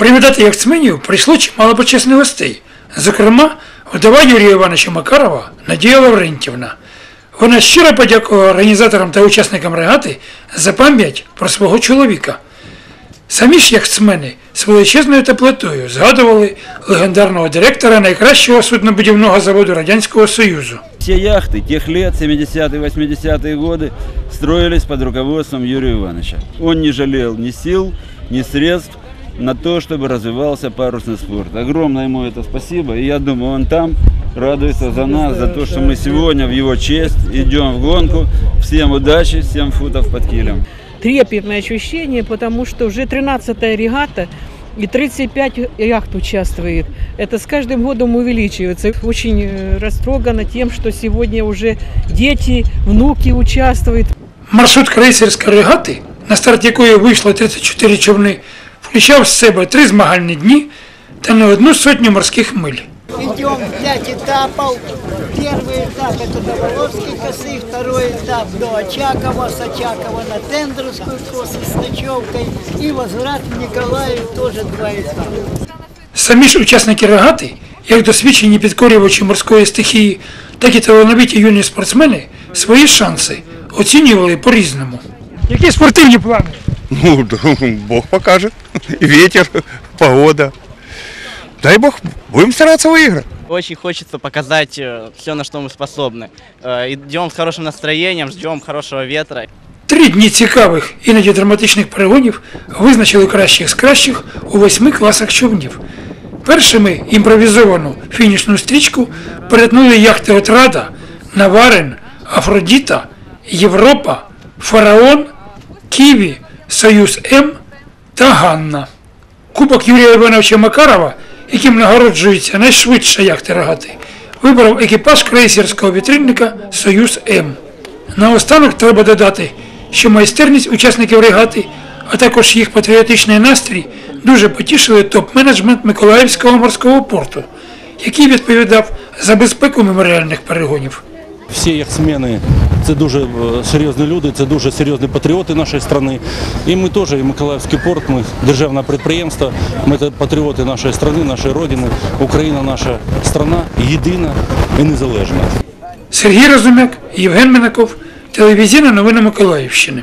Привітати яхтсменів прийшло чимало почесних гостей. Зокрема, вдова Юрія Івановича Макарова Надія Лаврентівна. Вона щиро подякувала організаторам та учасникам регати за пам'ять про свого чоловіка. Самі ж яхтсмени з величезною теплотою згадували легендарного директора найкращого суднобудівного заводу Радянського Союзу. Все яхты тех лет, 70-е, 80-е годы, строились под руководством Юрия Ивановича. Он не жалел ни сил, ни средств на то, чтобы развивался парусный спорт. Огромное ему это спасибо. И я думаю, он там радуется за нас, за то, что мы сегодня в его честь идем в гонку. Всем удачи, 7 футов под килем. трепетное ощущение, потому что уже 13-я регата и 35 яхт участвует. Это с каждым годом увеличивается. Очень э, растрогана тем, что сегодня уже дети, внуки участвуют. Маршрут крейсерської регати, на старт якої вийшло 34 човни, включав в себе три змагальні дні та не одну сотню морських миль. Идем пять этапов. Первый этап это до Воловской косы, второй этап до Очакова, с Очакова на Тендерскую косу с ночевкой и возврат в Николаев тоже два этапа. Самі ж учасники регати, як досвідчені підкорювачі морської стихії, так і талановиті юні спортсмени, свої шанси оцінювали по-різному. Які спортивні плани? Ну, Бог покажет. Ветер, погода. Дай Бог, будем стараться выиграть. Очень хочется показать все, на что мы способны. Э, Идем с хорошим настроением, ждем хорошего ветра. Три дні цікавих, іноді драматичних перегонів визначили кращих з кращих у восьми класах човнів. Першими імпровізовану фінішну стрічку перетнули яхти Отрада, Наварин, Афродіта, Європа, Фараон, Ківі, Союз М та Ганна. Кубок Юрія Івановича Макарова, яким нагороджується найшвидша яхта регати, вибрав екіпаж крейсерського вітрильника Союз М. Наостанок треба додати, що майстерність учасників регати, а також їх патріотичний настрій дуже потішили топ-менеджмент Миколаївського морського порту, який відповідав за безпеку меморіальних перегонів. Всі яхтсмени – це дуже е, серйозні люди, це дуже серйозні патріоти нашої країни. І ми теж, і Миколаївський порт, ми державне підприємство, ми патріоти нашої країни, нашої родини. Україна наша страна єдина і незалежна. Сергій Розумяк, Євген Минаков, телевізійна новина Миколаївщини.